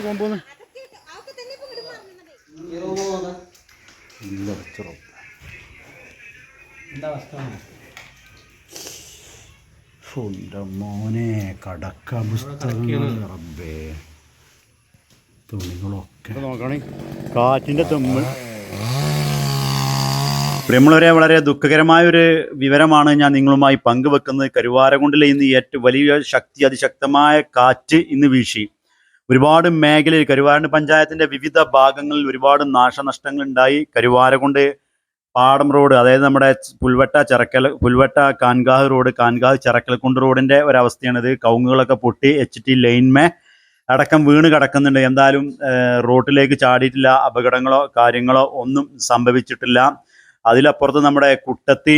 കൊമ്പോന്ന്. ഇല്ല മോനെ കടക്ക പുസ്തകങ്ങൾ റബ്ബേ. തുണികളൊക്കെ. നോക്കണേ. കാറ്റിന്റെ തുമ്മൽ. പ്രിയമുള്ളവരെ വളരെ ദുഃഖകരമായ ഒരു വിവരമാണ് ഞാൻ നിങ്ങളുമായി പങ്കുവെക്കുന്നത്. കരുവാരകുണ്ടിലെ ഇന്ന് ഏറ്റവും വലിയ ശക്തി അതിശക്തമായ കാറ്റ് ഇന്ന് വീശി. ഒരുപാട് മേഖലയിൽ കരുവാരണ്ട് പഞ്ചായത്തിന്റെ വിവിധ ഭാഗങ്ങളിൽ ഒരുപാട് നാശനഷ്ടങ്ങൾ ഉണ്ടായി കരുവാര കൊണ്ട് പാടം റോഡ് അതായത് നമ്മുടെ പുൽവട്ട ചിറക്കൽ പുൽവട്ട കാൻഗാഹ് റോഡ് കാൻഗാഹ് ചിറക്കൽക്കുണ്ട് റോഡിന്റെ ഒരവസ്ഥയാണിത് കവുങ്ങുകളൊക്കെ പൊട്ടി എച്ച് ടി ലൈൻമേ അടക്കം വീണ് കിടക്കുന്നുണ്ട്. എന്തായാലും റോട്ടിലേക്ക് ചാടിയിട്ടില്ല. അപകടങ്ങളോ കാര്യങ്ങളോ ഒന്നും സംഭവിച്ചിട്ടില്ല. അതിലപ്പുറത്ത് നമ്മുടെ കുട്ടത്തി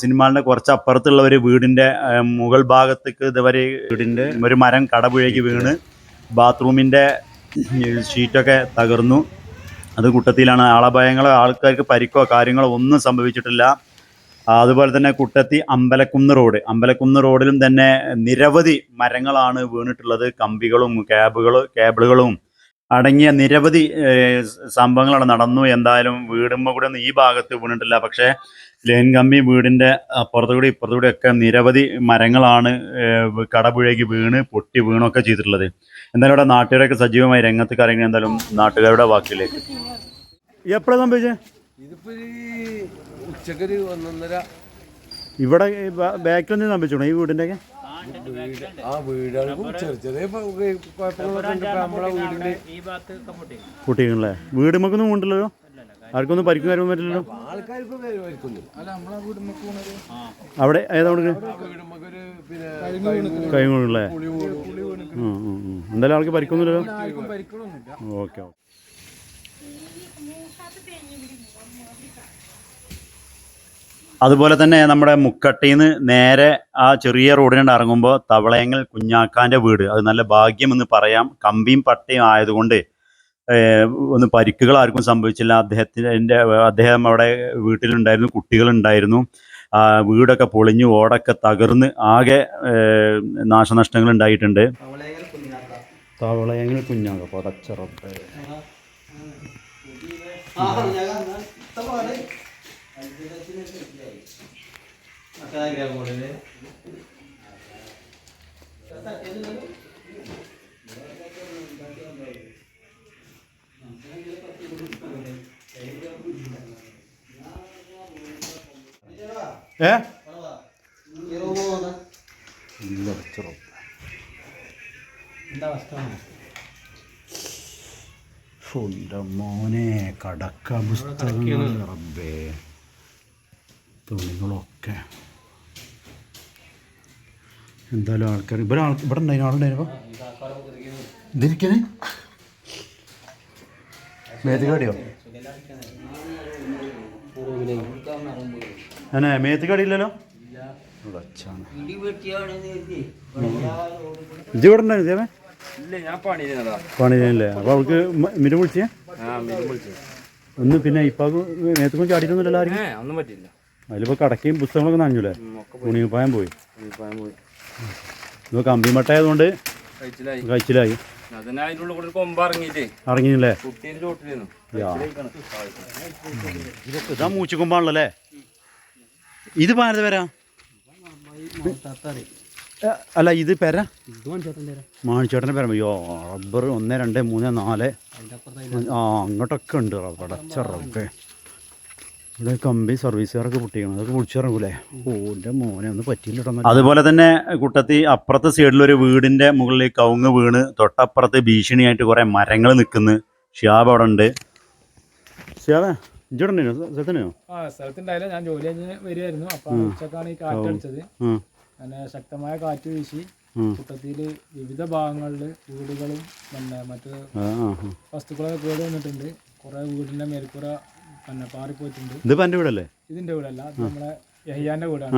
സിനിമാളിന്റെ കുറച്ച് അപ്പുറത്തുള്ള ഒരു വീടിന്റെ മുകൾ ഭാഗത്തേക്ക് ഇതുവരെ വീടിന്റെ ഒരു മരം കടപുഴയ്ക്ക് വീണ്. ബാത്റൂമിന്റെ ഷീറ്റൊക്കെ തകർന്നു. അത് കുട്ടത്തിയിലാണ്. ആളഭയങ്ങളോ ആൾക്കാർക്ക് പരിക്കോ കാര്യങ്ങളോ ഒന്നും സംഭവിച്ചിട്ടില്ല. അതുപോലെ തന്നെ കുട്ടത്തി അമ്പലക്കുന്ന് റോഡ്. അമ്പലക്കുന്ന് റോഡിലും തന്നെ നിരവധി മരങ്ങളാണ് വീണിട്ടുള്ളത്. കമ്പികളും കേബിളുകളും കേബിളുകളും അടങ്ങിയ നിരവധി സംഭവങ്ങളാണ് നടന്നു. എന്തായാലും വീടുമ്പോൾ കൂടെ ഒന്നും ഈ ഭാഗത്ത് വീണിട്ടില്ല. പക്ഷേ ലൈൻ കമ്പി വീടിന്റെ അപ്പുറത്തുകൂടി ഇപ്പുറത്തുകൂടി ഒക്കെ നിരവധി മരങ്ങളാണ് കടപുഴകി വീണ് പൊട്ടി വീണൊക്കെ ചെയ്തിട്ടുള്ളത്. എന്തായാലും ഇവിടെ നാട്ടുകാരൊക്കെ സജീവമായി രംഗത്ത് കറങ്ങി എന്തായാലും നാട്ടുകാരുടെ വാക്കിലേക്ക്. എപ്പോഴാണ് സംഭവിച്ചത് ഇതിപ്പോ ഒന്നൊന്നര. ഇവിടെ ബാക്കിൽ നിന്ന് സംഭവിച്ചോ ഈ വീടിന്റെ ഒക്കെ വീട് ആ വീടുകൾക്ക് ചെറിയ ചെറിയ പ- കുഴപ്പങ്ങളൊക്കെ ഉണ്ട് ഇപ്പൊ നമ്മളെ വീടിന്റെ കുട്ടികളല്ലേ വീട് നമുക്കൊന്നും കൊണ്ടില്ലല്ലോ ആർക്കൊന്നും പരിക്കും കാര്യമൊന്നും പറ്റില്ലല്ലോ. അവിടെ ഏതാ അവിടെ എന്തായാലും ആൾക്ക് പരിക്കൊന്നുമില്ലല്ലോ? Okay okay. അതുപോലെ തന്നെ നമ്മുടെ മുക്കട്ടിയിൽ നിന്ന് നേരെ ആ ചെറിയ റോഡിനോട് ഇറങ്ങുമ്പോൾ തവളയങ്ങൽ കുഞ്ഞാക്കാന്റെ വീട്. അത് നല്ല ഭാഗ്യമെന്ന് പറയാം. കമ്പിയും പട്ടയും ആയതുകൊണ്ട് ഒന്നും പരിക്കുകൾ ആർക്കും സംഭവിച്ചില്ല. അദ്ദേഹത്തിന്റെ അദ്ദേഹം അവിടെ വീട്ടിലുണ്ടായിരുന്നു കുട്ടികളുണ്ടായിരുന്നു. ആ വീടൊക്കെ പൊളിഞ്ഞു ഓടൊക്കെ തകർന്ന് ആകെ നാശനഷ്ടങ്ങൾ ഉണ്ടായിട്ടുണ്ട് തവളയങ്ങൽ കുഞ്ഞാക്ക. പടച്ചറപ്പ് ഏ മോനെ കടക്ക പുസ്തകങ്ങൾ റബ്ബേ തുണികളൊക്കെ എന്തായാലും ആൾക്കാർ ഇവിടെ ആൾ ഇവിടെ ഉണ്ടായിരുന്നു ആളുണ്ടായിരുന്നു ഇതിരിക്കണേ മേത്തുകാടിയോ അങ്ങനെ മേത്ത് കടിയില്ലല്ലോ? ഇത് ഇവിടെ ഉണ്ടായിരുന്നു ഇതേമേ ഇല്ല ഞാൻ പണി ചെയ്യുന്നതാ പണി ചെയ്യാനല്ലേ അപ്പോൾ അവൾക്ക് മിരു വിളിച്ചേ? ആ മിനി വിളിച്ചു. ഒന്ന് പിന്നെ ഇപ്പം മേത്ത് കൊണ്ട് ആരും അതിലിപ്പോ കടക്കയും പുസ്തകങ്ങളൊക്കെ നനഞ്ഞൂലേ? ഉണിപ്പായം പോയി. ഇപ്പൊ കമ്പി മട്ടായതുകൊണ്ട് കഴിച്ചിലായി. ഇറങ്ങിയില്ലേ. ഇതാ മൂച്ചിക്കൊമ്പാണല്ലേ ഇത് പാരത് പേരാ അല്ല ഇത് പേര? മാണിച്ചേട്ടന്റെ പേര. അയ്യോ റബ്ബർ ഒന്ന് രണ്ട് മൂന്ന് നാല്. ആ അങ്ങോട്ടൊക്കെ ഉണ്ട് റബ്ബടച്ച റബ്ബേ. ഇവിടെ കമ്പി സർവീസുകാരൊക്കെ പൊട്ടിക്കണം. അതൊക്കെ പൊടിച്ചിറങ്ങൂലേ ഓന്റെ മോനെ ഒന്ന് പറ്റിയില്ല അതുപോലെ തന്നെ കുട്ടത്തി അപ്പുറത്തെ സൈഡിലൊരു വീടിന്റെ മുകളിൽ കവുങ്ങ് വീണ് തൊട്ടപ്പുറത്ത് ഭീഷണിയായിട്ട് കുറേ മരങ്ങൾ നിൽക്കുന്നു. ഷിയാബ് അവിടെ ഉണ്ട്. ഷിയാബേ ഇഞ്ചോടനോ സ്ഥലത്തിനോ ആ സ്ഥലത്തുണ്ടായില്ല. ഞാൻ ജോലി കഴിഞ്ഞ് വരികയായിരുന്നു അപ്പൊ ഉച്ചക്കാണ് ഈ കാറ്റടിച്ചത് അങ്ങനെ ശക്തമായ കാറ്റ് വീശി. കുട്ടത്തിയിൽ വിവിധ ഭാഗങ്ങളിൽ വീടുകളും പിന്നെ മറ്റ് വസ്തുക്കളൊക്കെ കേട് വന്നിട്ടുണ്ട്. കുറെ വീടിന്റെ മേൽക്കൂര പിന്നെ പാറിപ്പോയിട്ടുണ്ട്. ഇതിപ്പോ എന്റെ വീടല്ലേ? ഇതിന്റെ വീടല്ല. ഇത് നമ്മളെ യഹിയാന്റെ വീടാണ്.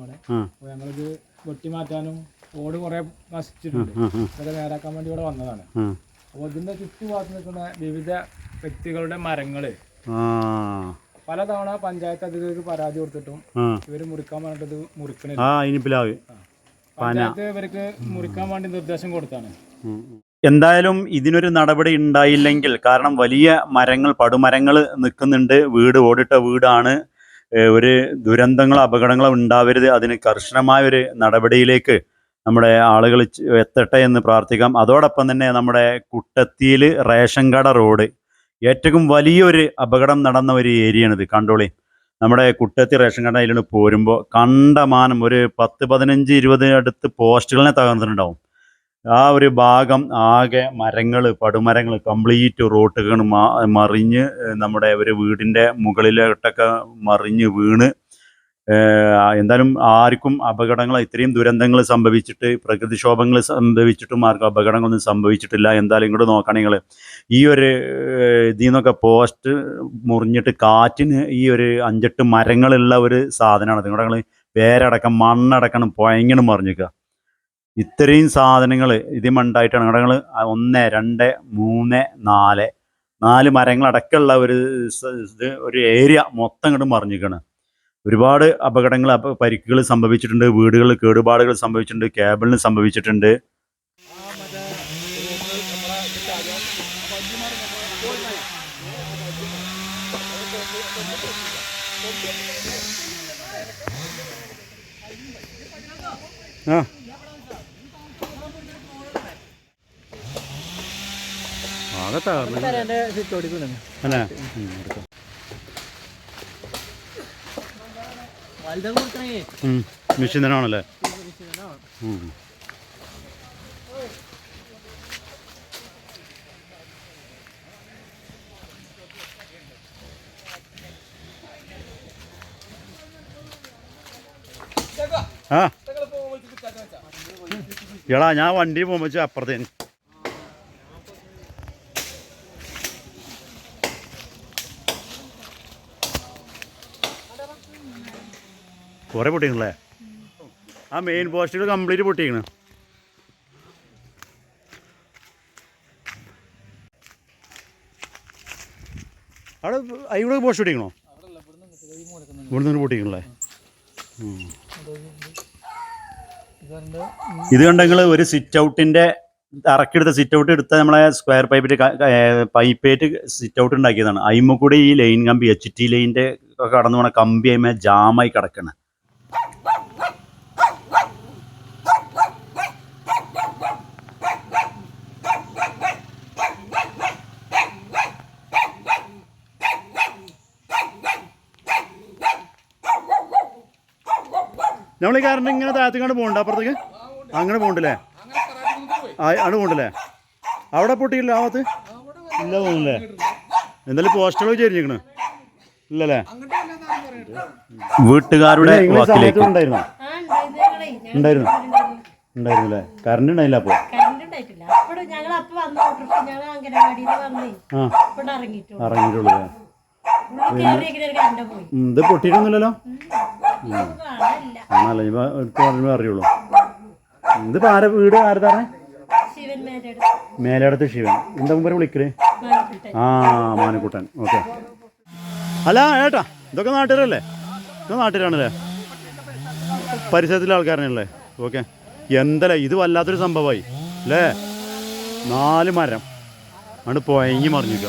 പോണെ ആ. അപ്പോൾ ഞങ്ങളിത് വെട്ടിമാറ്റാനും ഓട് കുറെ നശിച്ചിട്ടുണ്ട്. ഇതൊക്കെ നേരാക്കാൻ വേണ്ടി ഇവിടെ വന്നതാണ്. അപ്പോൾ ഇതിന്റെ ചുറ്റുഭാഗത്ത് നിൽക്കുന്ന വിവിധ വ്യക്തികളുടെ മരങ്ങൾ പലതവണ പഞ്ചായത്ത് അധികൃതർക്ക് പരാതി കൊടുത്തിട്ടും ഇവർ മുറിക്കാൻ വേണ്ടത് മുറിക്കണില്ല. ആ ഇനി പിലാവ് പഞ്ചായത്ത് ഇവർക്ക് മുറിക്കാൻ വേണ്ടി നിർദ്ദേശം കൊടുത്താണ്. എന്തായാലും ഇതിനൊരു നടപടി ഉണ്ടായില്ലെങ്കിൽ കാരണം വലിയ മരങ്ങൾ പടുമരങ്ങൾ നിൽക്കുന്നുണ്ട്. വീട് ഓടിട്ട വീടാണ്. ഒരു ദുരന്തങ്ങളോ അപകടങ്ങളോ ഉണ്ടാവരുത്. അതിന് കർശനമായ ഒരു നടപടിയിലേക്ക് നമ്മുടെ ആളുകൾ എത്തട്ടെ എന്ന് പ്രാർത്ഥിക്കാം. അതോടൊപ്പം തന്നെ നമ്മുടെ കുട്ടത്തിയിൽ റേഷൻ കട റോഡ്. ഏറ്റവും വലിയൊരു അപകടം നടന്ന ഒരു ഏരിയയാണിത് കണ്ടോളി. നമ്മുടെ കുട്ടത്തി റേഷൻ കടയിലാണ് പോരുമ്പോൾ കണ്ടമാനം ഒരു പത്ത് പതിനഞ്ച് ഇരുപത് അടുത്ത് പോസ്റ്റുകളെ തകർന്നിട്ടുണ്ടാവും. ആ ഒരു ഭാഗം ആകെ മരങ്ങൾ പടുമരങ്ങൾ കംപ്ലീറ്റ് റോട്ടുകൾ മറിഞ്ഞ് നമ്മുടെ ഒരു വീടിന്റെ മുകളിലോട്ടൊക്കെ മറിഞ്ഞ് വീണ് എന്തായാലും ആർക്കും അപകടങ്ങൾ ഇത്രയും ദുരന്തങ്ങൾ സംഭവിച്ചിട്ട് പ്രകൃതിക്ഷോഭങ്ങൾ സംഭവിച്ചിട്ടും ആർക്കും അപകടങ്ങളൊന്നും സംഭവിച്ചിട്ടില്ല. എന്തായാലും ഇങ്ങോട്ട് നിങ്ങൾ ഈ ഒരു ഇതിൽ നിന്നൊക്കെ പോസ്റ്റ് മുറിഞ്ഞിട്ട് കാറ്റിന് ഈ ഒരു അഞ്ചെട്ട് മരങ്ങളുള്ള ഒരു സാധനമാണ്. നിങ്ങളുടെ നിങ്ങൾ വേരടക്കം മണ്ണടക്കണം പൊയങ്ങണം മറിഞ്ഞിക്കുക ഇത്രയും സാധനങ്ങൾ ഇതിമുണ്ടായിട്ടാണ് നിങ്ങൾ ഒന്ന് രണ്ട് മൂന്ന് നാല് നാല് മരങ്ങളടക്കമുള്ള ഒരു ഇത് ഒരു ഏരിയ മൊത്തം ഇങ്ങോട്ട് മറിഞ്ഞിരിക്കുകയാണ്. ഒരുപാട് അപകടങ്ങൾ പരിക്കുകൾ സംഭവിച്ചിട്ടുണ്ട് വീടുകൾ കേടുപാടുകൾ സംഭവിച്ചിട്ടുണ്ട് കേബിളിന് സംഭവിച്ചിട്ടുണ്ട്. ആ. ആകെ തകർന്നു. അല്ലേ? മെഷീൻ തന്നെ. ആ. എടാ ഞാൻ വണ്ടി പോകുമ്പോ വെച്ചാൽ അപ്പുറത്തേന്. കുറെ പൊട്ടിക്കണല്ലേ? ആ മെയിൻ പോസ്റ്റുകൾ കംപ്ലീറ്റ് പൊട്ടിക്കണം. അവിടെ ഇവിടെ പോസ്റ്റ് പൊട്ടിക്കണോ ഇവിടെ നിന്ന് പൊട്ടിക്കണല്ലേ. ഇത് കണ്ടെങ്കിൽ ഒരു സിറ്റ് ഔട്ടിന്റെ ഇറക്കിയെടുത്ത സിറ്റ് ഔട്ട് എടുത്ത നമ്മളെ സ്ക്വയർ പൈപ്പിന്റെ പൈപ്പേറ്റ് സിറ്റ് ഔട്ട് ഉണ്ടാക്കിയതാണ്. അതിമ്മ കൂടെ ഈ ലൈൻ കമ്പി എച്ച് ടി ഒക്കെ കടന്നു പോണ കമ്പി അയിമ ജാമായി കിടക്കണം. നമ്മൾ ഈ കാരണം ഇങ്ങനെ താഴത്തേക്കാണ്ട് പോകണ്ട അപ്പുറത്തേക്ക്? അങ്ങനെ പോകണ്ടല്ലേ? ആണ് പോകണ്ടല്ലേ? അവിടെ പൊട്ടിയില്ല ആവത്ത് ഇല്ല തോന്നുന്നില്ലേ? എന്തായാലും പോസ്റ്റുകൾ ചേരിഞ്ഞിരിക്കണ് ഇല്ലല്ലേ? വീട്ടുകാരുടെ വാക്കിലേക്ക്. ഉണ്ടായിരുന്നോ? ആ ഉണ്ടായിരുന്നു? ഉണ്ടായിരുന്നല്ലേ? ഉണ്ടായിരുന്നു ഉണ്ടായിരുന്നില്ലേ കറണ്ട് ഉണ്ടായില്ല അപ്പോൾ ഇറങ്ങിയിട്ടുള്ളൂ. ഇത് പൊട്ടിയിട്ടൊന്നുമില്ലല്ലോ? കാണാനില്ല ആണല്ലോ? ഇപ്പൊ എടുത്ത് പറയുമ്പോൾ അറിയുള്ളൂ. ഇതിപ്പോ ആരെ വീട്? ആരതാണ് മേലേടത്ത്. ശിവൻ. എന്താ മുമ്പ് വിളിക്കൽ? ആ മാനക്കുട്ടൻ. ഓക്കെ. അല്ല ഏട്ടാ ഇതൊക്കെ നാട്ടുകാരല്ലേ? ഇതൊക്കെ നാട്ടുകാരാണല്ലേ? പരിസരത്തിലെ ആൾക്കാരനല്ലേ ഓക്കെ. എന്തല്ലേ? ഇത് വല്ലാത്തൊരു സംഭവമായി. അല്ലേ? നാല് മരം. ആണ് പൊയങ്ങി മറിഞ്ഞിക്ക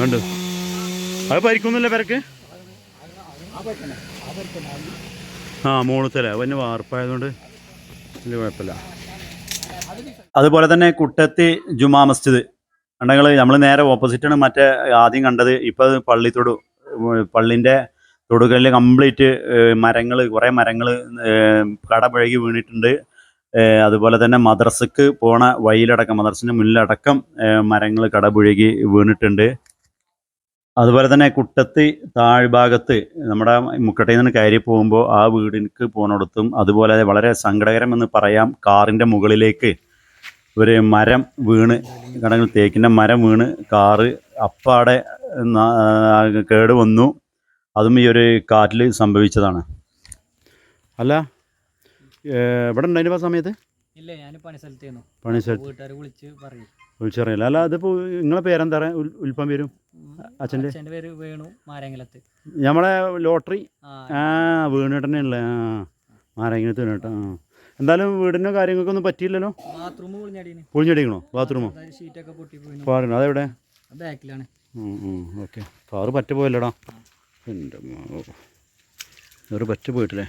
വേണ്ട. അത് പരിക്കൊന്നുമില്ല പെരക്ക്? ആ മോളത്തല്ലേ അവന് വാർപ്പായതുകൊണ്ട് വലിയ കുഴപ്പമില്ല. അതുപോലെ തന്നെ കുട്ടത്തി ജുമാ മസ്ജിദ്. ഉണ്ടെങ്കിൽ നമ്മൾ നേരെ ഓപ്പോസിറ്റാണ് മറ്റേ ആദ്യം കണ്ടത്. ഇപ്പോൾ അത് പള്ളിത്തൊടു ഉം, പള്ളിന്റെ തൊടുകളിൽ കംപ്ലീറ്റ് മരങ്ങൾ കുറേ മരങ്ങൾ കടപഴകി വീണിട്ടുണ്ട്. അതുപോലെ തന്നെ മദ്രസക്ക് പോണ വഴിയിലടക്കം മദ്രസിന്റെ മുന്നിലടക്കം മരങ്ങൾ കടപുഴകി വീണിട്ടുണ്ട്. അതുപോലെ തന്നെ കുട്ടത്തി താഴ്ഭാഗത്ത് നമ്മുടെ മുക്കട്ടയിൽ നിന്ന് കയറി പോകുമ്പോൾ ആ വീടിനക്ക് പോകുന്നിടത്തും അതുപോലെ വളരെ സങ്കടകരമെന്ന് പറയാം. കാറിന്റെ മുകളിലേക്ക് ഒരു മരം വീണ് കടങ്ങൾ തേക്കിന്റെ മരം വീണ് കാറ് അപ്പാടെ കേട് വന്നു. അതും ഈ ഒരു കാറ്റിൽ സംഭവിച്ചതാണ്. അല്ല ഇവിടെ ഉണ്ടായിരുന്നു ആ സമയത്ത്? ഇല്ല ഞാൻ പണി സ്ഥലത്തേന്നു. പണി സ്ഥലത്ത്. വീട്ടുകാർ വിളിച്ച് പറയും. വിളിച്ചറിയില്ല. അല്ല അതിപ്പോൾ നിങ്ങളെ പേരെന്താ പറയുക ഉൽപ്പം പേരും? അച്ഛന്റെ? അച്ഛന്റെ പേര് വേണു മാരങ്ങലത്ത് നമ്മളെ ലോട്ടറി? ആ ആ വീണിട്ടന്നെ ഉള്ളത് ആ മാരങ്ങനത്ത് വീണിട്ട് ആ. എന്തായാലും വീടിനോ കാര്യങ്ങൾക്കൊന്നും പറ്റിയില്ലല്ലോ? ബാത്റൂം പൊളിഞ്ഞടിന്. പൊളിഞ്ഞടിക്കണോ? ബാത്റൂമോ? ഷീറ്റൊക്കെ പാടുന്നു അതെവിടെ? ബാക്കിലാണ്. ഓക്കെ. കാറ് പറ്റ പോയല്ലോടാ? എന്റെ ഒരു പറ്റ പോയിട്ടില്ലേ?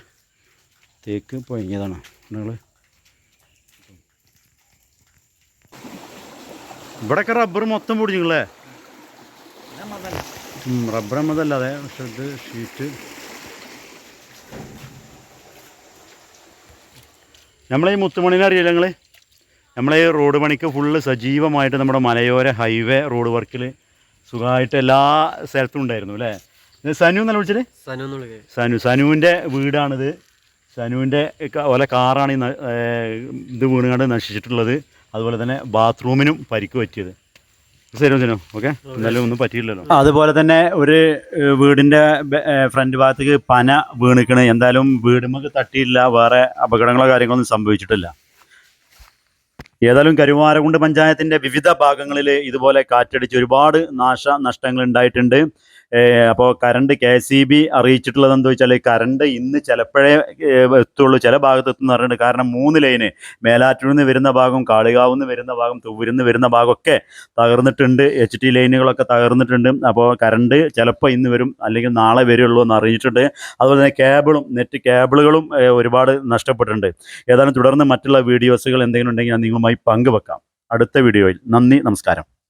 തേക്ക് പൊയങ്ങിയതാണ് നിങ്ങൾ ഇവിടെയൊക്കെ റബ്ബർ മൊത്തം പൊടിഞ്ഞിങ്ങളേ റബ്ബർ അമ്മതല്ലാതെ പക്ഷെ ഇത് ഷീറ്റ് നമ്മളെ ഈ മുത്തുമണിനെ അറിയില്ല നിങ്ങൾ നമ്മളെ ഈ റോഡ് പണിക്ക് ഫുള്ള് സജീവമായിട്ട് നമ്മുടെ മലയോര ഹൈവേ റോഡ് വർക്കിൽ സുഖമായിട്ട് എല്ലാ സ്ഥലത്തും ഉണ്ടായിരുന്നു അല്ലേ? സനു എന്നല്ല വിളിച്ചത്? സനു സനു. സനുവിന്റെ വീടാണിത്. സനുവിന്റെ ഓല കാറാണ് ഇത് വീണുകൊണ്ട് നശിച്ചിട്ടുള്ളത്. അതുപോലെ തന്നെ ബാത്റൂമിനും പരിക്ക് പറ്റിയത്. ശരി സിനു ഓക്കെ. എന്തായാലും ഒന്നും പറ്റിയില്ലല്ലോ. അതുപോലെ തന്നെ ഒരു വീടിന്റെ ഫ്രണ്ട് ഭാഗത്തേക്ക് പന വീണിക്കണ്. എന്തായാലും വീടുമ്മക്ക് തട്ടിയില്ല വേറെ അപകടങ്ങളോ കാര്യങ്ങളൊന്നും സംഭവിച്ചിട്ടില്ല. ഏതായാലും കരുവാരകുണ്ട് പഞ്ചായത്തിന്റെ വിവിധ ഭാഗങ്ങളിൽ ഇതുപോലെ കാറ്റടിച്ച് ഒരുപാട് നാശ നഷ്ടങ്ങൾ ഉണ്ടായിട്ടുണ്ട്. അപ്പോൾ കറണ്ട് കെ സി ബി അറിയിച്ചിട്ടുള്ളത് എന്താ വെച്ചാൽ കറണ്ട് ഇന്ന് ചിലപ്പോഴേ എത്തുള്ളൂ. ചില ഭാഗത്ത് എത്തുന്ന പറഞ്ഞിട്ടുണ്ട്. കാരണം മൂന്ന് ലൈന് മേലാറ്റൂരിൽ നിന്ന് വരുന്ന ഭാഗം കാളികാവിൽ നിന്ന് വരുന്ന ഭാഗം തുവൂരിൽ വരുന്ന ഭാഗമൊക്കെ തകർന്നിട്ടുണ്ട്. H T ലൈനുകളൊക്കെ തകർന്നിട്ടുണ്ട്. അപ്പോൾ കറണ്ട് ചിലപ്പോൾ ഇന്ന് വരും അല്ലെങ്കിൽ നാളെ വരുള്ളൂ എന്ന് അറിയിച്ചിട്ടുണ്ട്. അതുപോലെ തന്നെ കേബിളും നെറ്റ് കേബിളുകളും ഒരുപാട് നഷ്ടപ്പെട്ടിട്ടുണ്ട്. ഏതായാലും തുടർന്ന് മറ്റുള്ള വീഡിയോസുകൾ എന്തെങ്കിലും ഉണ്ടെങ്കിൽ ഞാൻ നിങ്ങളുമായി പങ്കുവെക്കാം. അടുത്ത വീഡിയോയിൽ. നന്ദി നമസ്കാരം.